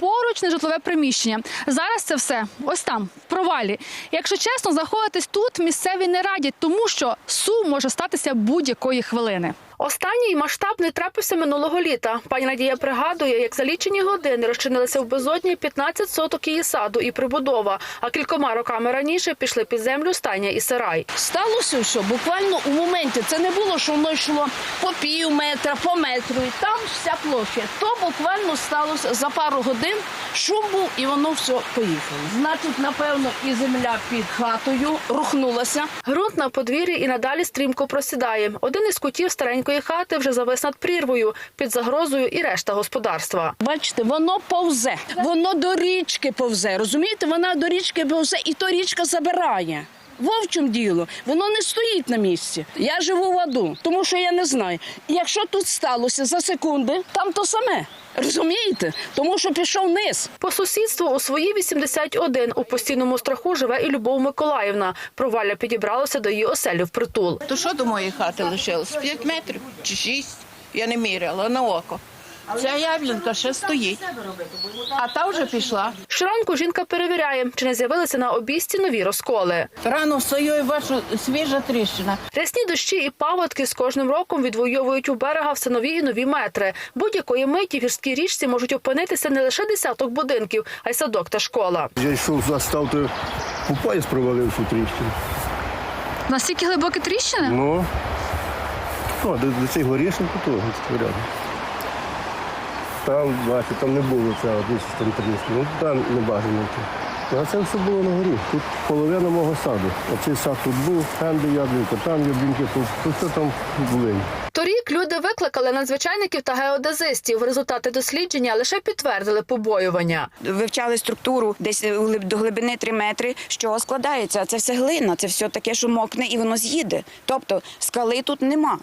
поруч нежитлове приміщення. Зараз це все ось там, в провалі. Якщо чесно, знаходитись тут місцеві не радять, тому що сум може статися будь-якої хвилини. Останній масштабний трапився минулого літа. Пані Надія пригадує, як за лічені години розчинилися в безодні 15 соток її саду і прибудова. А кількома роками раніше пішли під землю стайня і сарай. Сталося все буквально у моменті. Це не було, що воно йшло по пів метра, по метру. І там вся площа. То буквально сталося за пару годин. Шум був і воно все поїхало. Значить, напевно, і земля під хатою рухнулася. Ґрунт на подвір'ї і надалі стрімко просідає. Один із кутів старенької хати вже завис над прірвою, під загрозою і решта господарства. Бачите, воно повзе, воно до річки повзе. Розумієте, вона до річки повзе, і то річка забирає. Вовчим діло? Воно не стоїть на місці. Я живу в аду, тому що я не знаю. Якщо тут сталося за секунди, там то саме. Розумієте? Тому що пішов низ. По сусідству у свої 81 у постійному страху живе і Любов Миколаївна. Провалля підібралася до її оселі в притул. То що до моєї хати лишилось? П'ять метрів чи шість. Я не міряла на око. Ця яблунка ще стоїть, а та вже пішла. Щоранку жінка перевіряє, чи не з'явилися на обійсті нові розколи. Рано встаю і бачу свіжа тріщина. Рясні дощі і паводки з кожним роком відвоюють у берега все нові і нові метри. Будь-якої миті в гірській річці можуть опинитися не лише десяток будинків, а й садок та школа. Я йшов застав, то пояс провалився у тріщину. Настільки глибокі тріщини? Ну, ну до, до цих горішок того рядом. Там, бачу, там не було цього, десь там тріщини. Ну, там не бажано. йти. Ну, А це все було на горі. Тут половина мого саду. Оцей сад тут був, там де яблунька, там яблуньки, тут, тут все там були. Торік люди викликали надзвичайників та геодезистів. Результати дослідження лише підтвердили побоювання. вивчали структуру десь до глибини 3 метри, з чого складається. А Це все глина, це все таке, що мокне і воно з'їде. Тобто скали тут нема.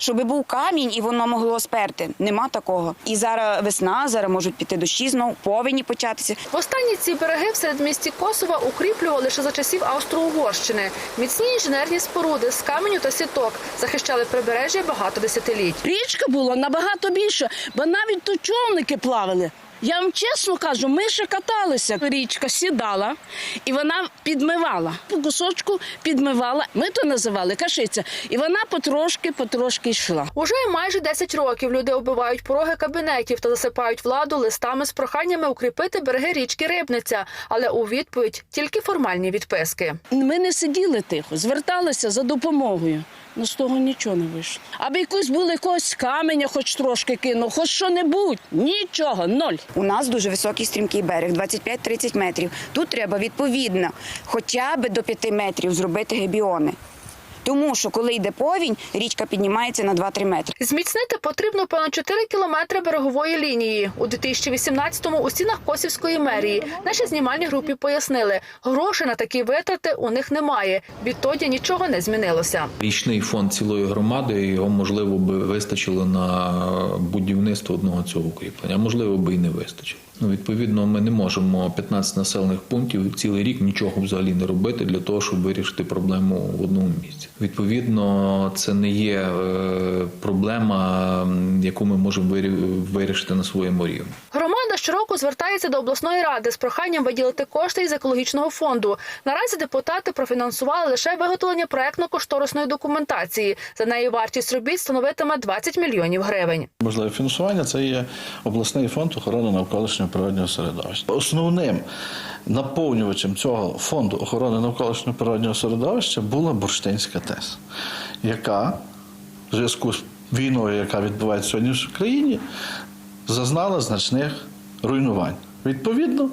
Щоб був камінь і воно могло сперти. Нема такого. І зараз весна, зараз можуть піти дощі знову, повені початися. Востаннє ці береги в середмісті Косова укріплювали ще за часів Австро-Угорщини. Міцні інженерні споруди з каменю та сіток захищали прибережжя багато десятиліть. Річка була набагато більша, бо навіть тут човники плавали. Я вам чесно кажу, ми ще каталися. Річка сідала і вона підмивала. По кусочку підмивала. Ми то називали кашиця. І вона потрошки, потрошки йшла. Уже майже 10 років люди оббивають пороги кабінетів та засипають владу листами з проханнями укріпити береги річки Рибниця, але у відповідь тільки формальні відписки. Ми не сиділи тихо, зверталися за допомогою. Ну з того нічого не вийшло. Аби якось було якогось каменя, хоч трошки кинув, хоч що-небудь. Нічого, ноль. У нас дуже високий стрімкий берег, 25-30 метрів. Тут треба відповідно хоча б до 5 метрів зробити гебіони. Тому що коли йде повінь, річка піднімається на 2-3 метри. Зміцнити потрібно понад 4 кілометри берегової лінії. У 2018-му у стінах Косівської мерії нашій знімальній групі пояснили, грошей на такі витрати у них немає. Відтоді нічого не змінилося. Річний фонд цілої громади його можливо би вистачило на будівництво одного цього укріплення, а можливо би і не вистачило. Ну відповідно, ми не можемо 15 населених пунктів цілий рік нічого взагалі не робити для того, щоб вирішити проблему в одному місці. Відповідно, це не є е, проблема, яку ми можемо вирі- вирішити на своєму рівні. Щороку звертається до обласної ради з проханням виділити кошти із екологічного фонду. Наразі депутати профінансували лише виготовлення проектно-кошторисної документації. За неї вартість робіт становитиме 20 мільйонів гривень. Можливе фінансування це є обласний фонд охорони навколишнього природнього середовища. Основним наповнювачем цього фонду охорони навколишнього природнього середовища була Бурштинська ТЕС, яка в зв'язку з війною, яка відбувається сьогодні в країні, зазнала значних руйнувань. Відповідно,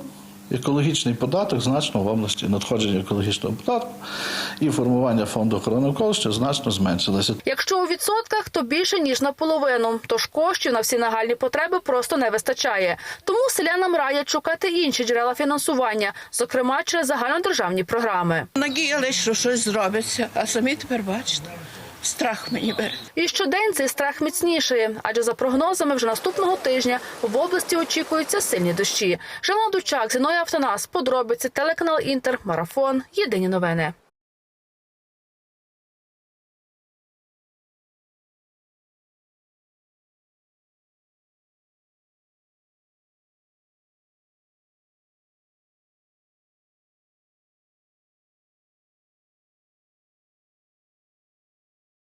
екологічний податок значно в області надходження екологічного податку і формування фонду охорони навколишнього значно зменшилося. Якщо у відсотках, то більше ніж наполовину. Тож коштів на всі нагальні потреби просто не вистачає. Тому селянам радять шукати інші джерела фінансування, зокрема через загальнодержавні програми. Надіялись, що щось зробиться, а самі тепер бачите. Страх мені бере. І щодень цей страх міцнішає, адже за прогнозами вже наступного тижня в області очікуються сильні дощі. Жена Дучак, Зіноя Автонас, подробиці, телеканал Інтер, Марафон. Єдині новини.